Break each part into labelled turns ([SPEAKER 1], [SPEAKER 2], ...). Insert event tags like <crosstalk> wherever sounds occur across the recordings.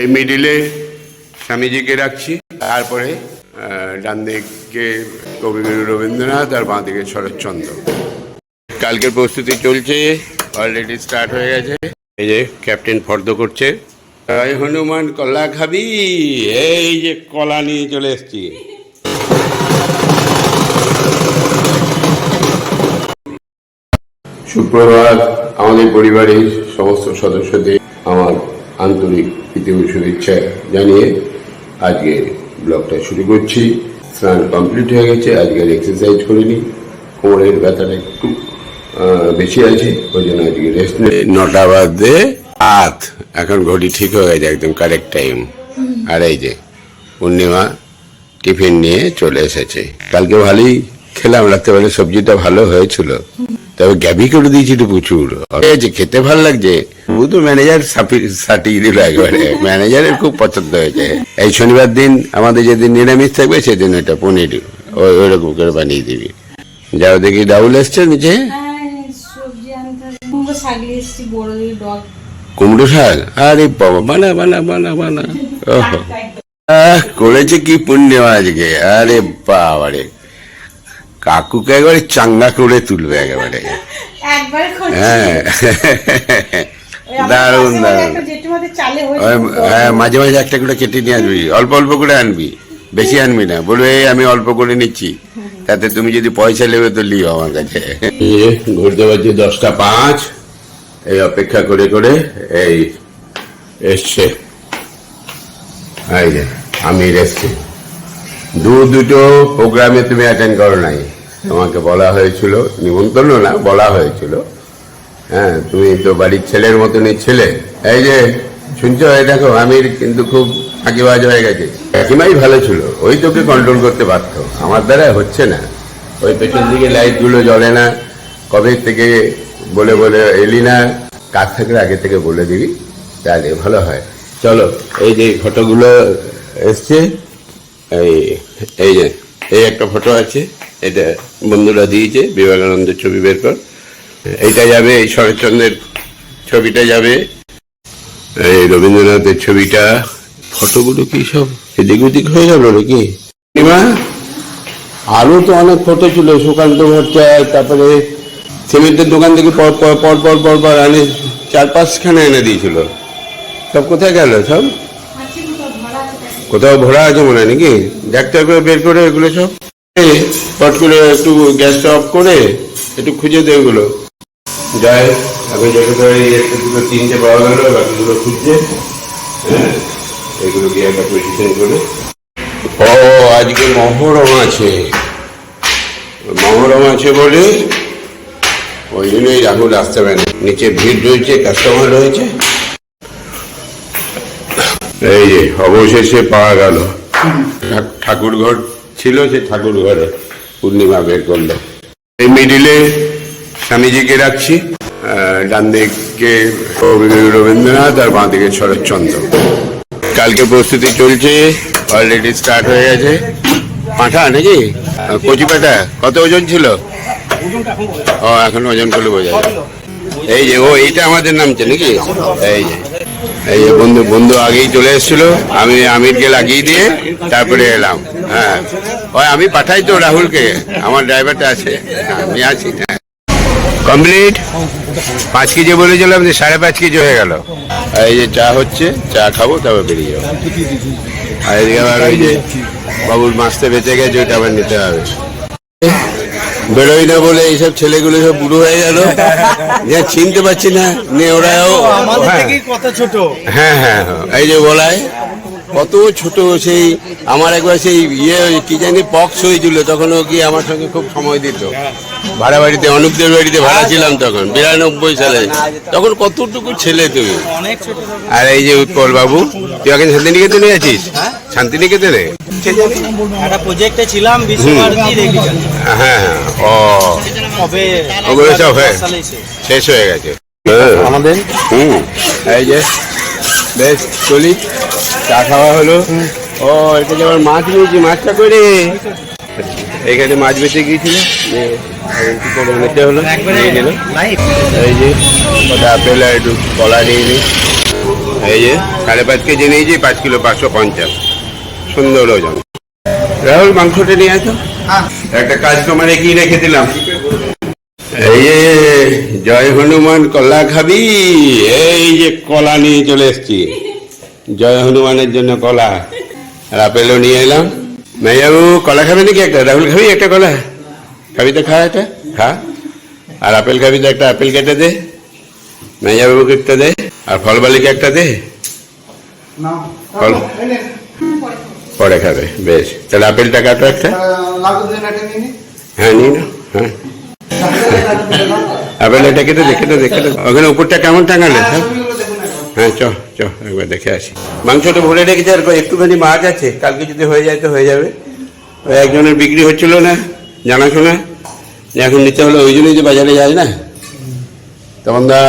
[SPEAKER 1] এই মিডিলে স্বামীজিকে রাখছি, তারপরে ডান দিকে কবিগুরু রবীন্দ্রনাথ, আর বাঁ দিকে শরৎচন্দ্র। কালকের প্রস্তুতি চলছে অলরেডি স্টার্ট হয়ে গেছে। এই যে ক্যাপ্টেন ফর্দ করছে। জয় হনুমান কলা খাবি, এই যে কলা নিয়ে চলে এসছি। সুপ্রভাত, আমাদের পরিবারের সমস্ত সদস্যদের, আমার আন্তরিক পৃথিবীর শুভেচ্ছা জানিয়ে আজকে ব্লগটা শুরু করছি। স্নান কমপ্লিট হয়ে গেছে আজকের এক্সারসাইজ করিনি। কোমরের ব্যথাটা একটু বেশি আছে, ওই জন্য আজকে রেস্ট নটা বাজে আট, এখন ঘড়ি ঠিক হয়ে গেছে একদম কারেক্ট টাইম আর এই যে, পূর্ণিমা টিফিন নিয়ে চলে এসেছে। কালকে ভালোই খেলাম, রাত্রেবেলা সবজিটা ভালো হয়েছিল। তবে গ্যাবি করে দিয়েছিল প্রচুর। যে খেতে ভালো লাগছে, ও তো ম্যানেজার সাটিয়ে দিল একবারে। ম্যানেজারের খুব পছন্দ হয়েছে। এই শনিবার দিন আমাদের যেদিন নিরামিষ থাকবে, সেদিন এটা পনির ওই ওইরকম করে বানিয়ে দিবি। যাও দেখি ডাউল এসছে নিচে।
[SPEAKER 2] কুমড়ো শাক?
[SPEAKER 1] আরে বাবা, বানা বানা বানা বানা। করেছে কি পূর্ণিমা আজকে। আরে বাবারে। কাকুকে একবারে চাঙ্গা করে তুলবে একেবারে।
[SPEAKER 2] একবার
[SPEAKER 1] হ্যাঁ। <laughs> দারুণ দারুণ। ওই, হ্যাঁ মাঝে মাঝে একটা করে কেটে নিয়ে আসবি। অল্প অল্প করে আনবি। বেশি আনবি না। বলবে এই আমি অল্প করে নিচ্ছি। তাতে তুমি যদি পয়সা নেবে তো লিও আমার কাছে। ঘুরতে পারছি দশটা পাঁচ এই অপেক্ষা করে করে এই এসছে। আমি এসছি। দু দুটো প্রোগ্রামে তুমি অ্যাটেন্ড করো নাই। তোমাকে বলা হয়েছিল নিমন্ত্রণ না, বলা হয়েছিল। হ্যাঁ তুমি তো বাড়ির ছেলের মতনই ছেলে। এই যে, শুনছো? এই দেখো, আমির কিন্তু খুব ফাঁকিবাজ হয়ে গেছে। কাকিমাই ভালো ছিল, ওই তোকে কন্ট্রোল করতে পারতো আমার দ্বারা হচ্ছে না। ওই পেছন দিকে লাইটগুলো জ্বলে না। কবে থেকে বলে বলে এলি না? কাজ থাকলে আগে থেকে বলে দিবি? তাহলে ভালো হয়। চলো, এই যে ফটোগুলো এসছে এই এই যে, এই একটা ফটো আছে, এটা বন্ধুরা দিয়েছে বিবেকানন্দের ছবি বের কর। এইটা যাবে, এই শরৎচন্দ্রের ছবিটা যাবে। এই রবীন্দ্রনাথের ছবিটা ফটোগুলো কি সব এদিক ওদিক হয়ে গেল নাকি? পূর্ণিমা আরও তো অনেক ফটো ছিল, সুকান্ত ভট্টাচার্য, তারপরে সিমেন্টের দোকান থেকে পর পর পর পর পর আনে, চার পাঁচখানা এনে দিয়েছিল। সব কোথায় গেল সব? কোথাও ভরা আছে মনে হয় নাকি? দেখতে করে বের করে এগুলো সব। পট করে একটু গ্যাসটা অফ করে একটু খুঁজে দে ওগুলো যাই আমি তো একটা দুটো তিনটে পাওয়া গেল, বাকিগুলো খুঁজছে হ্যাঁ? এগুলো দিয়ে একটা পজিশন করে। ও, আজকে মহরম আছে। মহরম আছে বলে ওই জন্যই রাহুল আসতে পারে। নিচে ভিড় রয়েছে কাস্টমার রয়েছে। এই যে অবশেষে পাওয়া গেল। ঠাকুর ঘর ছিল সে ঠাকুর ঘরে পূর্ণিমা বের করল এই মিডিলে স্বামীজিকে রাখছি ডান দিকে রবীন্দ্রনাথ আর বাঁ দিকে শরৎচন্দ্র। কালকে প্রস্তুতি চলছে অলরেডি স্টার্ট হয়ে গেছে। পাঁঠা নাকি? কচি পাঠা কত ওজন ছিল? ও এখন ওজন করলে বোঝা যায় এই যে ও এইটা আমাদের নামছে নাকি? এই যে। এই বন্ধু বন্ধু আগেই চলে এসেছিল। আমি আমিরকে লাগিয়ে দিয়ে তারপরে এলাম। হ্যাঁ। ওই আমি পাঠাই তো রাহুলকে। আমার ড্রাইভারটা আছে। আমি আছি। কমপ্লিট? পাঁচ কেজি বলেছিলাম যে সাড়ে পাঁচ কেজি হয়ে গেল। আর এই যে চা হচ্ছে, চা খাব, তারপর বেরিয়ে যাব। আর এদিকে আবার ওই যে বাবুর মাছতে বেঁচে গেছে, ওইটা আবার নিতে হবে। বেরোই না বলে এইসব ছেলেগুলো সব বুড়ো হয়ে গেল। যে চিনতে পারছি না নিয়ে ওরাও। হ্যাঁ।
[SPEAKER 3] ছোট।
[SPEAKER 1] হ্যাঁ হ্যাঁ হ্যাঁ। এই যে বলায় কত ছোট সেই আমার একবার সেই ইয়ে কি জানি পক্স হয়েছিল তখন ও কি আমার সঙ্গে খুব সময় দিত। ভাড়া বাড়িতে অনুপদের বাড়িতে ভাড়া ছিলাম তখন বিরানব্বই সালে। তখন কতটুকু ছেলে তুমি? আর এই যে উৎপল বাবু তুই এখন শান্তিনিকেতনে আছিস? শান্তিনিকেতনে?
[SPEAKER 3] একটা প্রজেক্টে ছিলাম বিশ্বভারতী রেডিকেল
[SPEAKER 1] হ্যাঁ হ্যাঁ ও।
[SPEAKER 3] কবে
[SPEAKER 1] ওগুলো সব হয়ে
[SPEAKER 3] শেষ।
[SPEAKER 1] হয়ে গেছে।
[SPEAKER 3] আমাদের?
[SPEAKER 1] হুম। এই যে বেশ চলি। চা খাওয়া হলো। ও এটা যেমন মাছ নিয়েছি মাছটা করে এখানে মাছ বেঁচে গিয়েছিল। নিতে হলো নিয়ে এই যে কটা আপেল আর একটু কলা নিয়ে নিই এই যে সাড়ে পাঁচ কেজি নিয়েছি পাঁচ কিলো পাঁচশো পঞ্চাশ। সুন্দর ওজন রাহুল মাংসটা নিয়ে আসো। একটা কাজ তোমার কি রেখে দিলাম? এই যে জয় হনুমান কলা খাবি? এই যে কলা নিয়ে চলে এসছি। জয় হনুমানের জন্য কলা। আর আপেলও নিয়ে এলাম। মেয়াবু কলা খাবে নাকি একটা? রাহুল খাবি একটা কলা? খাবি তো খা এটা খা। আর আপেল খাবি তো একটা। আপেল কেটে দে। মেয়াবাবুকে একটা দে। আর ফলবালিকে একটা দে। ফল পরে খাবে বেশ। তাহলে আপেলটা কাটো একটা? হ্যাঁ নিয়ে নাও হ্যাঁ। আপেল এটা কেটে দে কেটে দে কেটে দে। ওখানে উপরটা কেমন টাঙালে? হ্যাঁ হ্যাঁ। চ চ একবার দেখে আসি। মাংসটা ভরে রেখেছে আর একটুখানি মাছ আছে। কালকে যদি হয়ে যায় তো হয়ে যাবে। ওই একজনের বিক্রি হচ্ছিল না জানাশোনা। এখন নিতে হলে ওই জন্যই যে বাজারে যায় না। তখন দা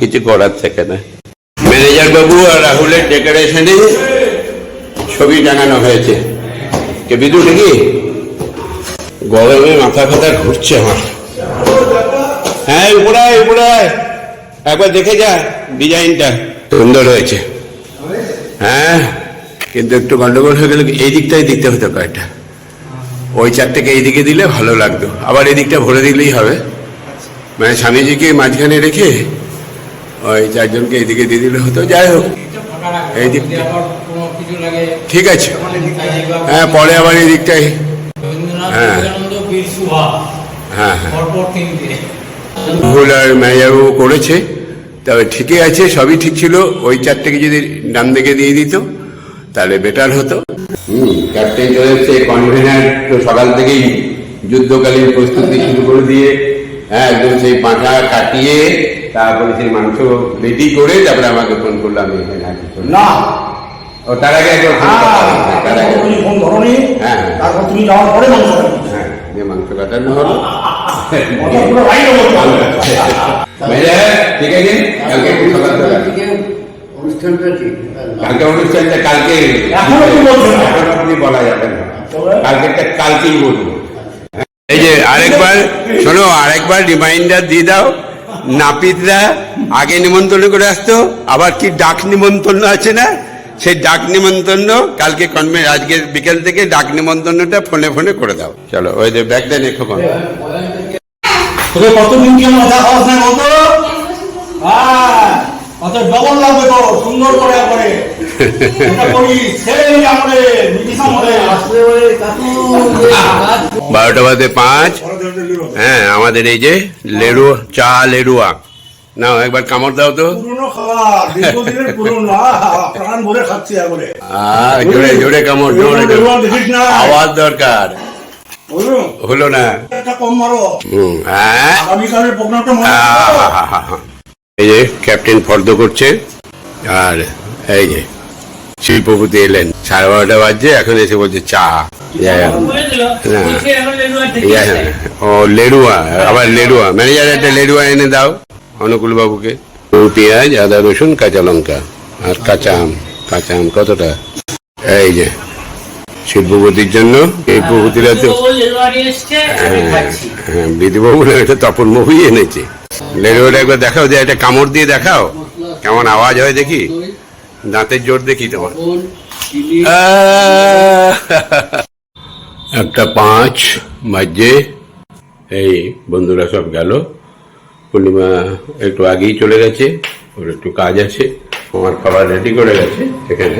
[SPEAKER 1] কিছু করার থাকে না। ম্যানেজার বাবু আর রাহুলের ডেকোরেশনে ছবি টাঙানো হয়েছে। কে বিদু নাকি গরমে মাথা ফাথা ঘুরছে আমার। হ্যাঁ উপরে উপরে একবার দেখে যা ডিজাইনটা। সুন্দর হয়েছে। হ্যাঁ কিন্তু একটু গন্ডগোল হয়ে গেলে এই দিকটাই দিতে হতো কয়েকটা ওই চারটেকে এইদিকে দিলে ভালো লাগতো। আবার এদিকটা ভরে দিলেই হবে। মানে স্বামীজিকে মাঝখানে রেখে ওই চারজনকে এইদিকে দিয়ে দিলে হতো। যাই হোক, এই দিক ঠিক আছে। হ্যাঁ পরে আবার এই দিকটাই হ্যাঁ। হ্যাঁ হ্যাঁ। ভুল আর মেয়াবু করেছে। তবে ঠিকই আছে সবই ঠিক ছিল। ওই চারটেকে যদি ডান দিকে দিয়ে দিত তাহলে বেটার হতো। হুম ক্যাপ্টেন চলে এসছে। কনভেনার তো সকাল থেকেই যুদ্ধকালীন প্রস্তুতি শুরু করে দিয়ে হ্যাঁ একদম সেই পাঁঠা কাটিয়ে তারপরে সেই মাংস রেডি করে তারপরে আমাকে ফোন করল আমি এখানে করলাম।
[SPEAKER 4] না
[SPEAKER 1] ও তার আগে একবার ফোন
[SPEAKER 4] হ্যাঁ,
[SPEAKER 1] করলাম। হ্যাঁ, তার আগে
[SPEAKER 4] তুমি ফোন ধরনি।
[SPEAKER 1] হ্যাঁ।
[SPEAKER 4] তারপর তুমি যাওয়ার পরে মাংস
[SPEAKER 1] হ্যাঁ যে মাংস
[SPEAKER 4] পুরো রাইট হবে
[SPEAKER 1] মেয়েরা, ঠিক আছে? কালকে একটু সকাল সকাল।
[SPEAKER 5] অনুষ্ঠানটা ঠিক
[SPEAKER 1] কালকে অনুষ্ঠানটা কালকে এখনও বলা যাবে না। কালকেই বলব। এই যে আরেকবার শোনো আরেকবার রিমাইন্ডার দিয়ে দাও। নাপিতরা আগে নিমন্ত্রণ করে আসতো আবার কি ডাক নিমন্ত্রণ আছে না? সেই ডাক নিমন্ত্রণ কালকে কনভে আজকে বিকেল থেকে ডাক নিমন্ত্রণটা ফোনে ফোনে করে দাও। চলো ওই যে ব্যাগটা দেখো কোন
[SPEAKER 4] তোকে কতদিন কি মাথা খাওয়াস না কত অত ডবল লাগবে তো সুন্দর করে করে এটা করি সেই আমলে ব্রিটিশ আমলে
[SPEAKER 5] আসলে ওই কাকু
[SPEAKER 1] বারোটা বাজে পাঁচ। হ্যাঁ আমাদের এই যে লেরুয়া চা লেরুয়া। না একবার কামড় দাও তো।
[SPEAKER 4] পুরনো খাওয়া দীর্ঘদিনের পুরনো প্রাণ ভরে খাচ্ছি একবারে।
[SPEAKER 1] জোরে জোরে কামড় জোরে আওয়াজ দরকার। হলো না।
[SPEAKER 4] কম মারো।
[SPEAKER 1] হুম, হ্যাঁ।
[SPEAKER 4] আগামীকালের প্রোগ্রামটা।
[SPEAKER 1] এই যে ক্যাপ্টেন ফর্দ করছে। আর এই যে শিল্পপতি এলেন। সাড়ে বারোটা বাজছে এখন এসে বলছে চা। যাই হোক। ও লেরুয়া আবার লেরুয়া ম্যানেজার একটা লেরুয়া এনে দাও। অনুকূল বাবুকে পেঁয়াজ, আদা, রসুন, কাঁচা লঙ্কা আর কাঁচা আম। কাঁচা আম কতটা? এই যে শিল্পপতির জন্য শিল্পপতিরা তো হ্যাঁ বিধিবাবু না এটা তপন মুভি এনেছে। লেরুয়াটা একবার দেখাও, যে একটা কামড় দিয়ে দেখাও। কেমন আওয়াজ হয় দেখি। দাঁতের জোর দেখি তোমার। <laughs> একটা পাঁচ বাজে। এই বন্ধুরা সব গেল। পূর্ণিমা একটু আগেই চলে গেছে, ওর একটু কাজ আছে আমার খাবার রেডি করে গেছে এখানে।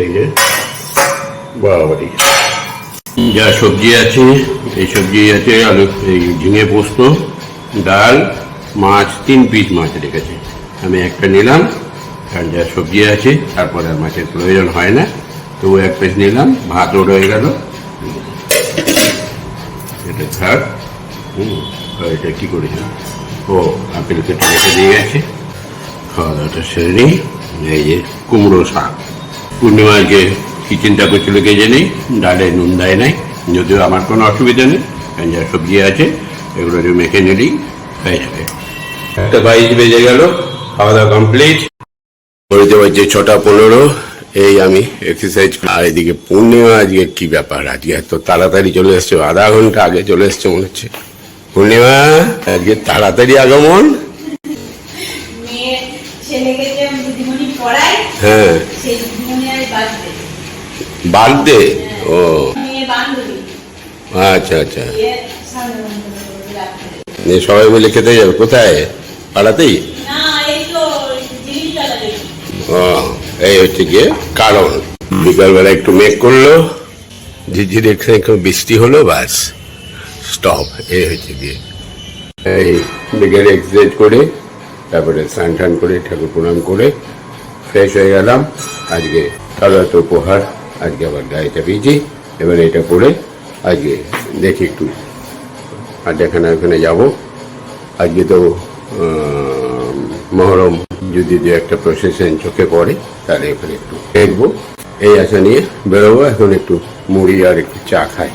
[SPEAKER 1] এই যে বাবারি যা সবজি আছে, এই সবজি আছে আলু, এই ঝিঙে পোস্ত, ডাল, মাছ, তিন পিস মাছ রেখেছে। আমি একটা নিলাম, আর যা সবজি আছে, তারপর আর মাছের প্রয়োজন হয় না, তবু এক পিস নিলাম, ভাতও রয়ে গেল। এটা থাক, হুম। এটা কি করেছে? ও আপেল কেটে রেখে দিয়ে গেছে। খাওয়া দাওয়াটা সেরে নিই। এই যে কুমড়ো শাক। পূর্ণিমা কি চিন্তা করছিল কে জানি? ডালে নুন দেয় নাই। যদিও আমার কোনো অসুবিধা নেই। কারণ যা সবজি আছে এগুলো যে মেখে নিলেই হয়ে যাবে। একটা বাইশ বেজে গেল। খাওয়া দাওয়া কমপ্লিট। বলতে পারছি ছটা পনেরো। এই আমি এক্সারসাইজ আর এদিকে পূর্ণিমা আজকে কি ব্যাপার? আজকে এত তাড়াতাড়ি চলে এসছে। আধা ঘণ্টা আগে চলে এসছে মনে হচ্ছে। পূর্ণিমা আজকে তাড়াতাড়ি আগমন। হ্যাঁ। বাড়তে ও। আচ্ছা আচ্ছা। সবাই মিলে খেতে যাবে। কোথায়? পাড়াতেই? ও এই হচ্ছে গিয়ে কারণ। বিকালবেলা একটু মেঘ করল। ঝিরঝির এখানে বৃষ্টি হলো বাস স্টপ, এ হয়েছে গিয়ে। এই বিকেলে এক্সারসাইজ করে, তারপরে স্নান টান করে, ঠাকুর প্রণাম করে ফ্রেশ হয়ে গেলাম। আজকে একটা উপহার আজকে আবার গায়ে চাপিয়েছি এবার এটা পরে আজকে দেখি একটু আর আড্ডাখানা ওখানে যাব। আজকে তো মহরম যদি দু একটা প্রসেশন চোখে পড়ে, তাহলে এখানে একটু দেখব। এই আশা নিয়ে বেরোবো, এখন একটু মুড়ি আর একটু চা খাই।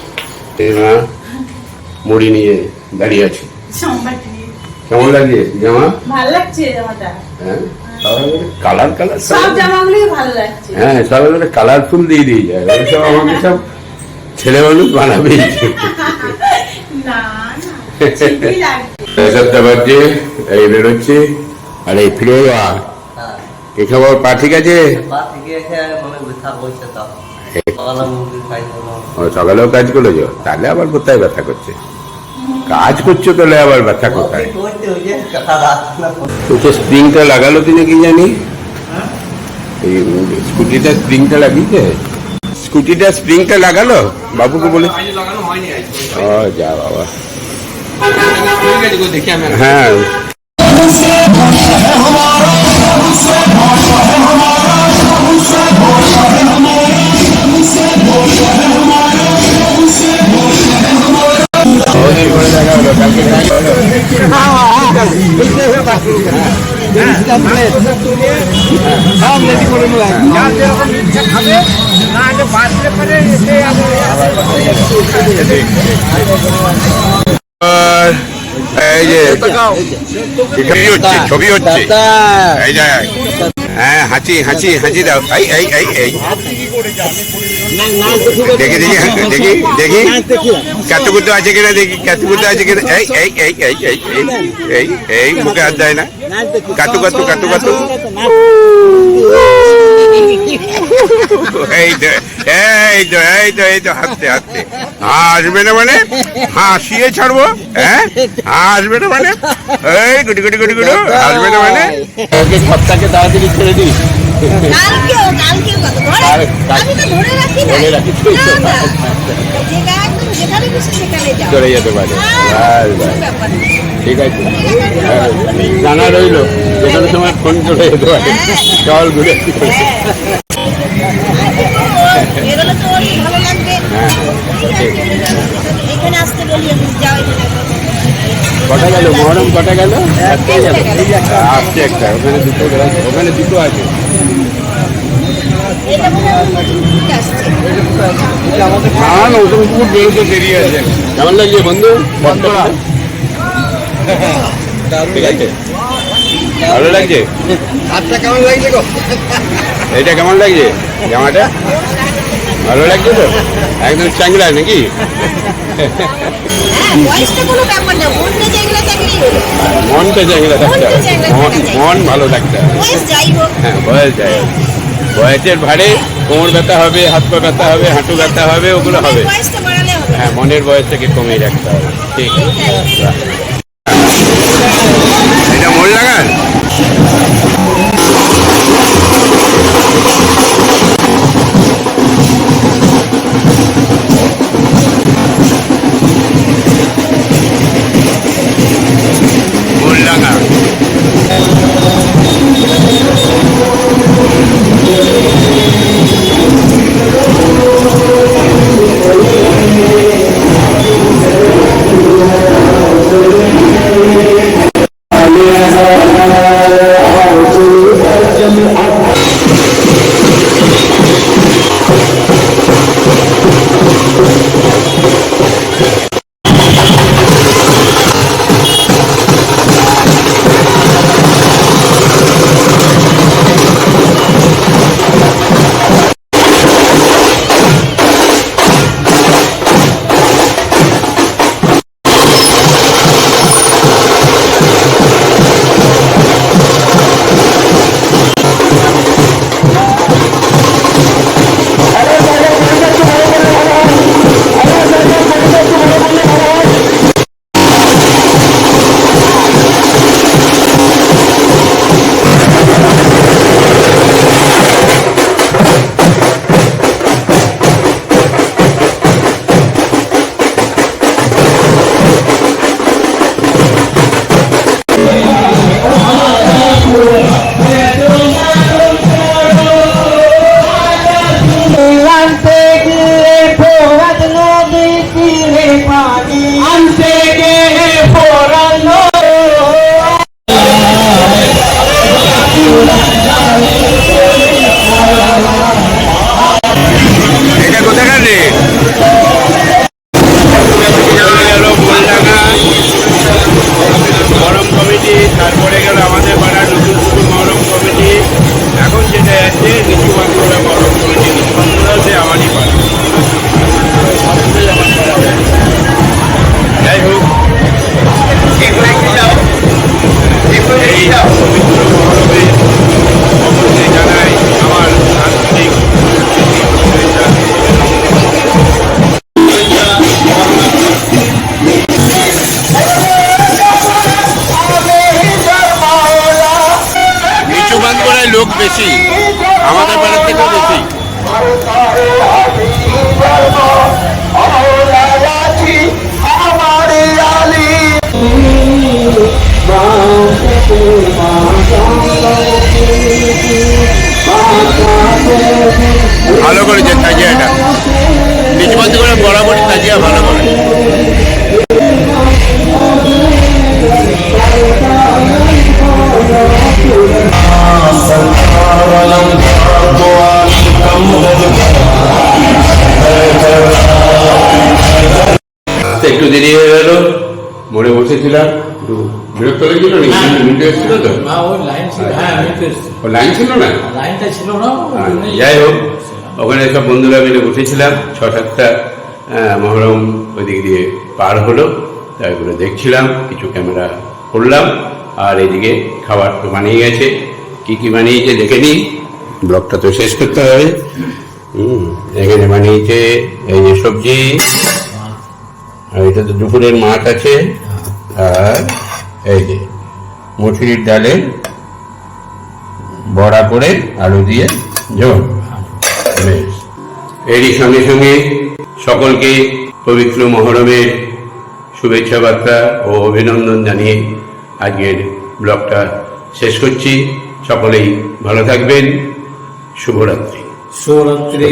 [SPEAKER 1] মুড়ি নিয়ে দাঁড়িয়ে আছি। কেমন লাগে জামা?
[SPEAKER 2] ভালো লাগছে জামাটা।
[SPEAKER 1] হ্যাঁ? কালার কালার
[SPEAKER 2] সব জামাগুলোই ভালো লাগছে।
[SPEAKER 1] হ্যাঁ সব এবারে কালারফুল দিয়ে দিয়ে যায়। ওই সব আমাকে সব ছেলে মানুষ <laughs>
[SPEAKER 2] লাগছে।
[SPEAKER 1] সাতটা বাজছে এই বেরোচ্ছে। আর এই ফিরে যা কি খবর পা ঠিক আছে
[SPEAKER 3] পা থেকে এসে মানে ব্যথা করছে তো
[SPEAKER 1] ও সকালেও কাজ করেছ তাহলে আবার কোথায় ব্যথা করছে কাজ করছ তাহলে আবার ব্যথা কোথায় ওকে স্প্রিংটা লাগালো কিনা কি জানি এই স্কুটিটা স্প্রিংটা লাগিয়েছে স্কুটিটা স্প্রিংটা লাগালো বাবুকে বলে ও যা বাবা হ্যাঁ সব রেডি করে নেব যার যেরকম এই যে ছবি হচ্ছে ছবি হচ্ছে। এই যায় হ্যাঁ হাঁচি হাঁচি হাঁচি দাও। এই এই এই এই। দেখি দেখি দেখি দেখি। কাতুকুতু আছে কিনা, দেখি কাতুকুতু আছে কিনা। এই এই এই এই এই এই এই এই, মুখে হাত দেয় না। কাতু কাতু কাতু কাতু <laughs> এই তো এই তো এই তো এই তো হাঁটতে হাঁটতে। আসবে না মানে? হাসিয়ে ছাড়বো হ্যাঁ? আসবে না মানে? এই গুটি গুটি গুটি গুটি আসবে না মানে? ওকে সপ্তাহকে তাড়াতাড়ি ছেড়ে দিই।
[SPEAKER 6] কালকেও কালকেও কত? ধরে
[SPEAKER 1] আর
[SPEAKER 6] আমি তো ধরে রাখি না
[SPEAKER 1] ধরে রাখি।
[SPEAKER 6] না না। যেটা একদম যেখানে খুশি সেখানে যাও।
[SPEAKER 1] চলে যেতে পারে। ঠিক আছে। হ্যাঁ, জানা রইল যে কোনো সময় ফোন করে যেতে পারে। চল ঘুরে
[SPEAKER 6] লাগবে। এখানে আসতে বলি যাও এখানে।
[SPEAKER 1] কটা গেল? মহরম কটা গেল? একটাই গেল? আসছে একটা ওখানে দুটো গেল- ওখানে দুটো আছে। না না ওখানে পুকুর বেরোতে দেরি আছে। কেমন লাগছে বন্ধু? বন্ধুরা ঠিক আছে ভালো লাগছে?
[SPEAKER 5] হাতটা কেমন লাগছে গো?
[SPEAKER 1] এটা কেমন লাগছে? জামাটা? ভালো লাগছে তো? একদম চাংড়া নাকি?
[SPEAKER 6] হ্যাঁ মনটা
[SPEAKER 1] চাংড়া থাকতে মন- ভালো থাকতে হবে।
[SPEAKER 6] বয়স যাই হোক।
[SPEAKER 1] হ্যাঁ বয়স বয়সের ভারে কোমর ব্যথা হবে হাত পা ব্যথা হবে হাঁটু ব্যথা হবে ওগুলো হবে। হ্যাঁ মনের বয়সটাকে কমিয়ে রাখতে হবে। ঠিক। এটা মন লাগান? বসেছিলাম একটু বিরক্ত লেগেছিল নাকি এসেছিল তো।
[SPEAKER 4] না লাইন ছিল হ্যাঁ
[SPEAKER 1] না?
[SPEAKER 4] লাইনটা ছিল না
[SPEAKER 1] যাই হোক ওখানে সব বন্ধুরা মিলে বসেছিলাম ছ সাতটা মহরম ওইদিক দিয়ে পার হলো তারপরে দেখছিলাম কিছু ক্যামেরা করলাম আর এদিকে খাবার তো বানিয়ে গেছে। কি কি বানিয়েছে দেখে নিই ব্লগটা তো শেষ করতে হবে। হুম এখানে বানিয়েছে এই যে সবজি আর এটা তো দুপুরের মাছ আছে। আর এই যে মুসুরির ডালে বড়া করে আলু দিয়ে বেশ। এরই সঙ্গে সঙ্গে সকলকে পবিত্র মহরমের শুভেচ্ছা বার্তা ও অভিনন্দন জানিয়ে আজকের ব্লগটা শেষ করছি। সকলেই ভালো থাকবেন। শুভরাত্রি।
[SPEAKER 4] শিবরাত্রি